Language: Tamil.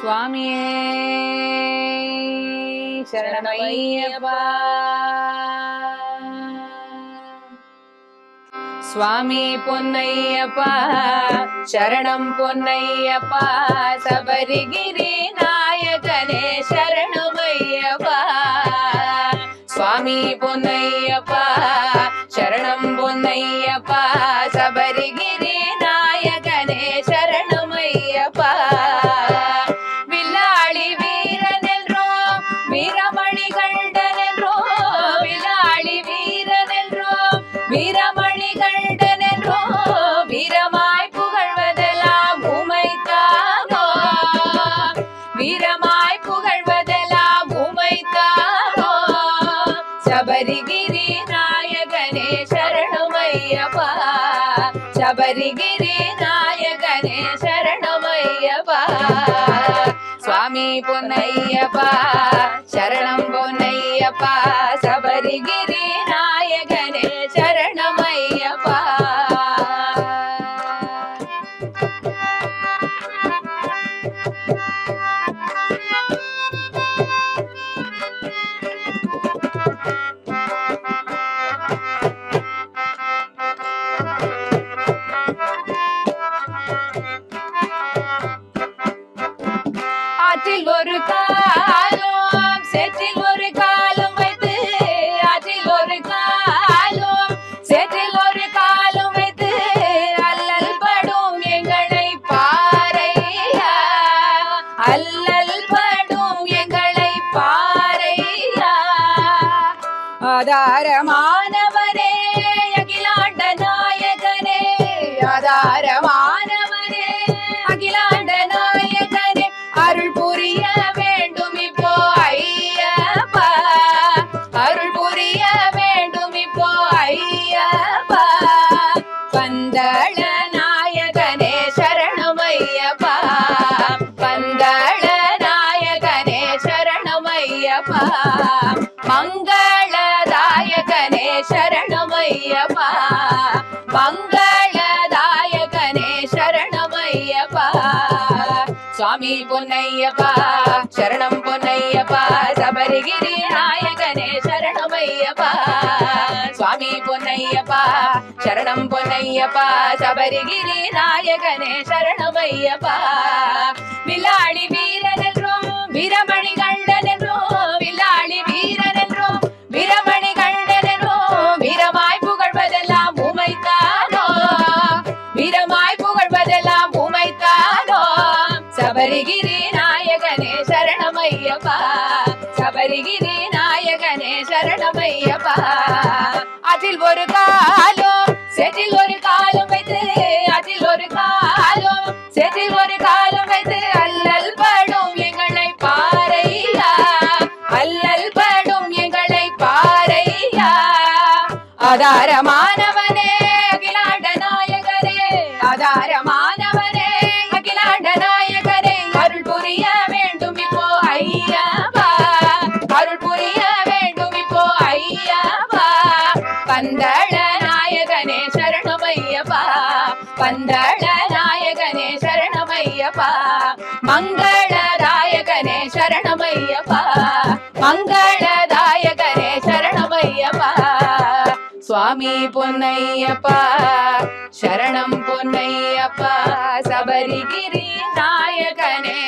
சுவாமியே சரணமையப்பா சுவாமி பொன்னையப்பா சரணம் பொன்னையப்பா சபரிகிரி சபரிகிரி நாயகனே சரணமையப்பா சபரிகிரி நாயகனே சரணமையப்பா சுவாமி பொன்னையப்பா சரணம் பொன்னையப்பா சபரிகிரி நாயகனே ஆற்றில் ஒரு காலம் சேற்றில் ஒரு காலம் வைத்து ஆற்றில் ஒரு காலம் சேற்றில் ஒரு காலம் வைத்து அல்லல் படும் எங்களை பாறையா. அல்லல் படும் எங்களை பாறையா. ஆதாரமான மங்களதாயகனே சரணமையப்பா. மங்களதாயகனே சரணமையப்பா. சுவாமி பொன்னையப்பா சரணம் பொன்னையப்பா. சபரிகிரி நாயகனே சரணமையப்பா. பொன்னையப்பா சரணம் பொன்னையப்பா சபரிகிரி நாயகனே சரணமையப்பா காலம் சேற்றில் ஒரு காலம் வைத்து அதில் ஒரு காலம் சேற்றில் ஒரு காலம் வைத்து அல்லல் படும் எங்களை பாறையா? அல்லல் படும் எங்களை பாறையா? பந்தள நாயகனே சரணமையப்பா. மங்களதாயகனே சரணமையப்பா. மங்களதாயகனே சரணமையப்பா. சுவாமி பொன்னையப்பா சரணம் பொன்னையப்பா. சபரிகிரி நாயகனே